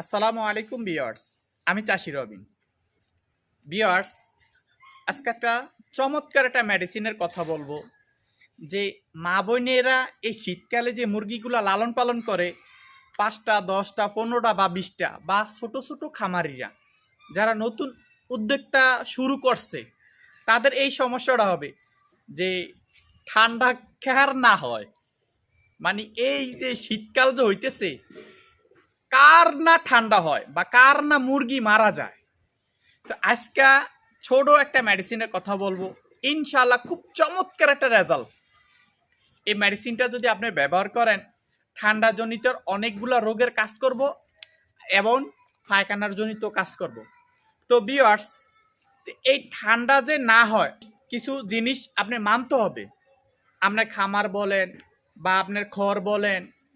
আসসালামু আলাইকুম বিয়ার্স আমি চাষি রবিন। বিয়ার্স আজকে একটা চমৎকার একটা মেডিসিনের কথা বলব, যে মা বোনেরা এই শীতকালে যে মুরগিগুলো লালন পালন করে, পাঁচটা, দশটা, পনেরোটা বা বিশটা বা ছোট ছোট খামারিরা, যারা নতুন উদ্যোক্তা শুরু করছে, তাদের এই সমস্যাটা হবে যে ঠান্ডা খেহার না হয়। মানে এই যে শীতকাল যে হইতেছে কার না ঠান্ডা হয় বা কার না মুরগি মারা যায়? তো আজকে ছোট একটা মেডিসিনের কথা বলব। ইনশাল্লাহ খুব চমৎকার একটা রেজাল্ট এই মেডিসিনটা যদি আপনি ব্যবহার করেন ঠান্ডা জনিত অনেকগুলো রোগের কাজ করব এবং পায়খানার জনিত কাজ করব। তো বিয়ার্স এই ঠান্ডা যে না হয়, কিছু জিনিস আপনি মানতে হবে। আপনার খামার বলেন বা আপনার খড় বলেন